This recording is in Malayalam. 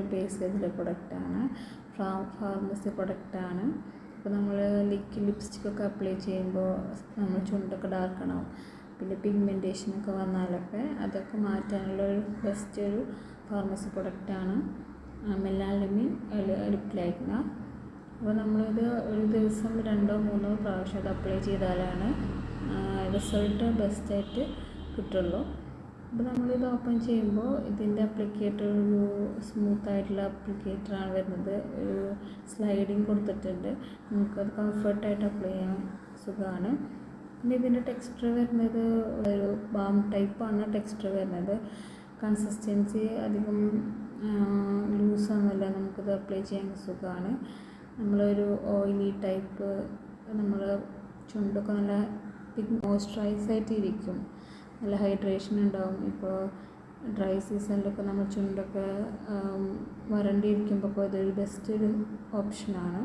റിലീസ് ചെയ്തിട്ടുള്ള പ്രൊഡക്റ്റാണ് ഫാർമസി പ്രൊഡക്റ്റാണ് അപ്പോൾ നമ്മൾ ലിക്ക് ലിപ്സ്റ്റിക്കൊക്കെ അപ്ലൈ ചെയ്യുമ്പോൾ നമ്മൾ ചുണ്ടൊക്കെ ഡാർക്കണാവും പിന്നെ പിഗ്മെന്റേഷനൊക്കെ വന്നാലൊക്കെ അതൊക്കെ മാറ്റാനുള്ള ഒരു ബെസ്റ്റ് ഒരു ഫാർമസി പ്രൊഡക്റ്റാണ് മെല്ലാലിമിൻ ലിപ് ലൈറ്റ്നർ അപ്പോൾ നമ്മളിത് ഒരു ദിവസം രണ്ടോ മൂന്നോ പ്രാവശ്യം അത് അപ്ലൈ ചെയ്താലാണ് റിസൾട്ട് ബെസ്റ്റായിട്ട് കിട്ടുള്ളൂ. അപ്പോൾ നമ്മളിത് ഓപ്പൺ ചെയ്യുമ്പോൾ ഇതിന്റെ അപ്ലിക്കേറ്റർ ഒരു സ്മൂത്ത് ആയിട്ടുള്ള അപ്ലിക്കേറ്ററാണ് വരുന്നത്. ഒരു സ്ലൈഡിങ് കൊടുത്തിട്ടുണ്ട്. നമുക്കത് കംഫർട്ടായിട്ട് അപ്ലൈ ചെയ്യാൻ സുഖമാണ്. പിന്നെ ഇതിന്റെ ടെക്സ്ചർ വരുന്നത് ഒരു ബാം ടൈപ്പാണ് ടെക്സ്ചർ വരുന്നത്. കൺസിസ്റ്റൻസി അധികം ലൂസൊന്നുമില്ല നമുക്കിത് അപ്ലൈ ചെയ്യാൻ സുഖമാണ്. നമ്മളൊരു ഓയിലി ടൈപ്പ് നമ്മൾ ചുണ്ടൊക്കെ നല്ല മോയ്സ്ചറൈസ് ആയിട്ട് ഇരിക്കും നല്ല ഹൈഡ്രേഷൻ ഉണ്ടാവും. ഇപ്പോൾ ഡ്രൈ സീസണിലൊക്കെ നമ്മൾ ചുണ്ടൊക്കെ വരണ്ടിയിരിക്കുമ്പോൾ ഇതൊരു ബെസ്റ്റ് ഒരു ഓപ്ഷനാണ്